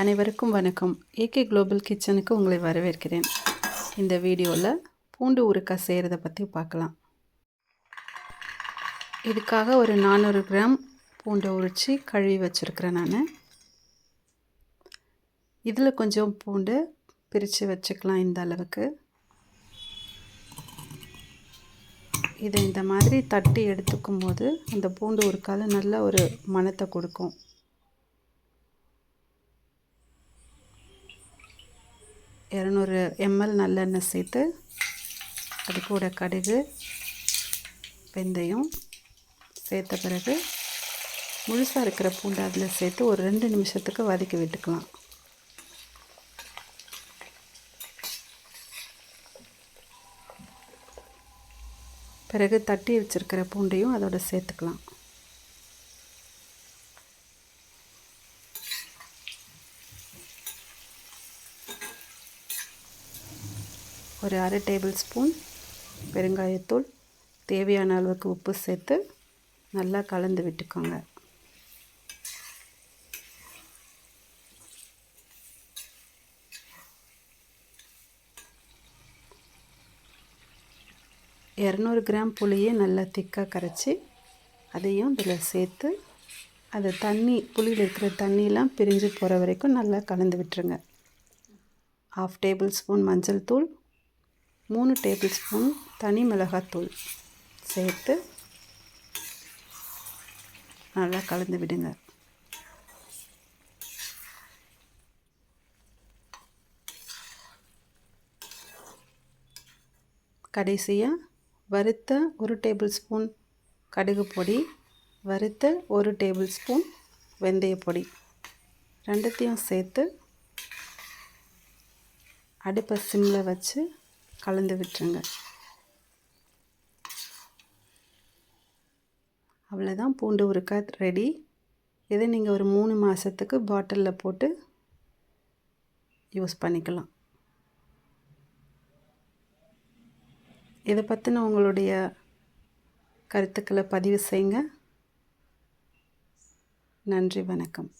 அனைவருக்கும் வணக்கம். AK global கிச்சனுக்கு உங்களை வரவேற்கிறேன். இந்த வீடியோவில் பூண்டு உருக்காய் செய்கிறத பற்றி பார்க்கலாம். இதுக்காக ஒரு நானூறு கிராம் பூண்டை உரித்து கழுவி வச்சுருக்கிறேன் நான். இதில் கொஞ்சம் பூண்டு பிரித்து வச்சுக்கலாம் இந்த அளவுக்கு. இதை இந்த மாதிரி தட்டி எடுத்துக்கும் போது அந்த பூண்டு உருக்கால நல்ல ஒரு மனத்தை கொடுக்கும். இரநூறு எம்எல் நல்லெண்ணெய் சேர்த்து அது கூட கடுகு வெந்தயம் சேர்த்த பிறகு முழுசாக இருக்கிற பூண்டை அதில் சேர்த்து ஒரு ரெண்டு நிமிஷத்துக்கு வதக்கி விட்டுக்கலாம். பிறகு தட்டி வச்சுருக்கிற பூண்டையும் அதோட சேர்த்துக்கலாம். ஒரு அரை டேபிள் ஸ்பூன் பெருங்காயத்தூள் தேவையான அளவுக்கு உப்பு சேர்த்து நல்லா கலந்து விட்டுக்கோங்க. இரநூறு கிராம் புளியை நல்லா திக்காக கரைச்சி அதையும் இதில் சேர்த்து அது தண்ணி புளியில் இருக்கிற தண்ணியெலாம் பிரிஞ்சு போகிற வரைக்கும் நல்லா கலந்து விட்டுருங்க. ஹாஃப் டேபிள் ஸ்பூன் மஞ்சள் தூள் மூணு டேபிள் ஸ்பூன் தனி மிளகாத்தூள் சேர்த்து நல்லா கலந்து விடுங்க. கடைசியாக வறுத்த ஒரு டேபிள் ஸ்பூன் கடுகு பொடி வறுத்த ஒரு டேபிள் ஸ்பூன் வெந்தய பொடி. ரெண்டுத்தையும் சேர்த்து அடுப்பை சிம்மில் வச்சு கலந்து விட்டுருங்க. அவ்வளோதான் பூண்டு உருக்காய் ரெடி இதை நீங்கள் ஒரு மூணு மாதத்துக்கு பாட்டிலில் போட்டு யூஸ் பண்ணிக்கலாம். இதை பற்றின உங்களுடைய கருத்துக்களை பதிவு செய்யுங்க. நன்றி வணக்கம்.